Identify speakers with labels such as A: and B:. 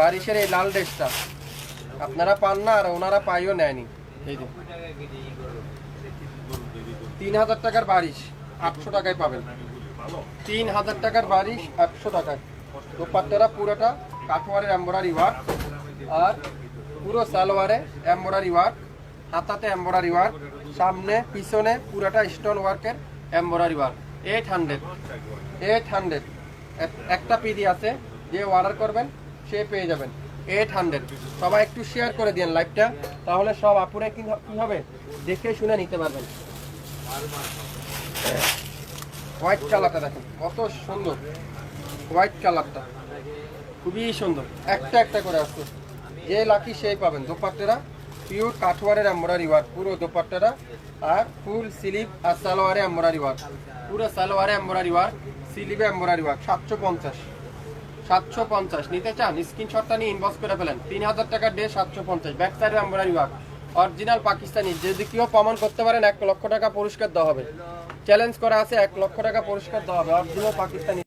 A: বারিশের এই লাল ড্রেসটা, আপনারা পান না আর ওনারা পাইও নেয়নি। এই যে। তিন হাজার টাকার বারিশ, আটশো টাকায় পাবেন। তিন হাজার টাকার বারিশ, আটশো টাকায়। দোপাট্টারা পুরোটা কাঠোয়ারের এম্বরারি ওয়ার্ক আর পুরো সালোয়ারে এম্বরারি ওয়ার্ক, হাতাতে এম্বরারি ওয়ার্ক, সামনে, পিছনে পুরোটা স্টোন ওয়ার্কের embroidery work. Eight hundred eight hundred একটা পিডি আছে, যে অর্ডার করবেন সে পেয়ে যাবেন। এইট হান্ড্রেড সবাই একটু শেয়ার করে দিন লাইভটা তাহলে সব আপুরে কি হবে? দেখে শুনে নিতে পারবেন। হোয়াইট কালারটা দেখেন, কত সুন্দর। হোয়াইট কালারটা খুবই সুন্দর। একটা একটা করে আসছে যে লাকি সেই পাবেন। দোপাট্টারা পিওর কাঠওয়ারের এম্বরারি ওয়ার্ক পুরো দোপাট্টারা আর ফুল স্লিপ আর সালোয়ারে এম্বরারি ওয়ার্ক পুরো সালোয়ারে এম্বরারি ওয়ার্ক স্লিপে এম্বরারি ওয়ার্ক সাতশো পঞ্চাশ। সাতশো পঞ্চাশ। নিতে চান, স্ক্রিনশটটা নিয়ে ইনবক্স করে ফেলেন। তিন হাজার টাকার ডে সাতশো পঞ্চাশ। ব্যাক সাইডে এম্বরারি ওয়ার্ক অরিজিনাল পাকিস্তানি। যদি কেউ প্রমাণ করতে পারেন, এক লক্ষ টাকা পুরস্কার দেওয়া হবে। চ্যালেঞ্জ করা আছে, এক লক্ষ টাকা পুরস্কার দেওয়া হবে। অরিজিনাল পাকিস্তানি।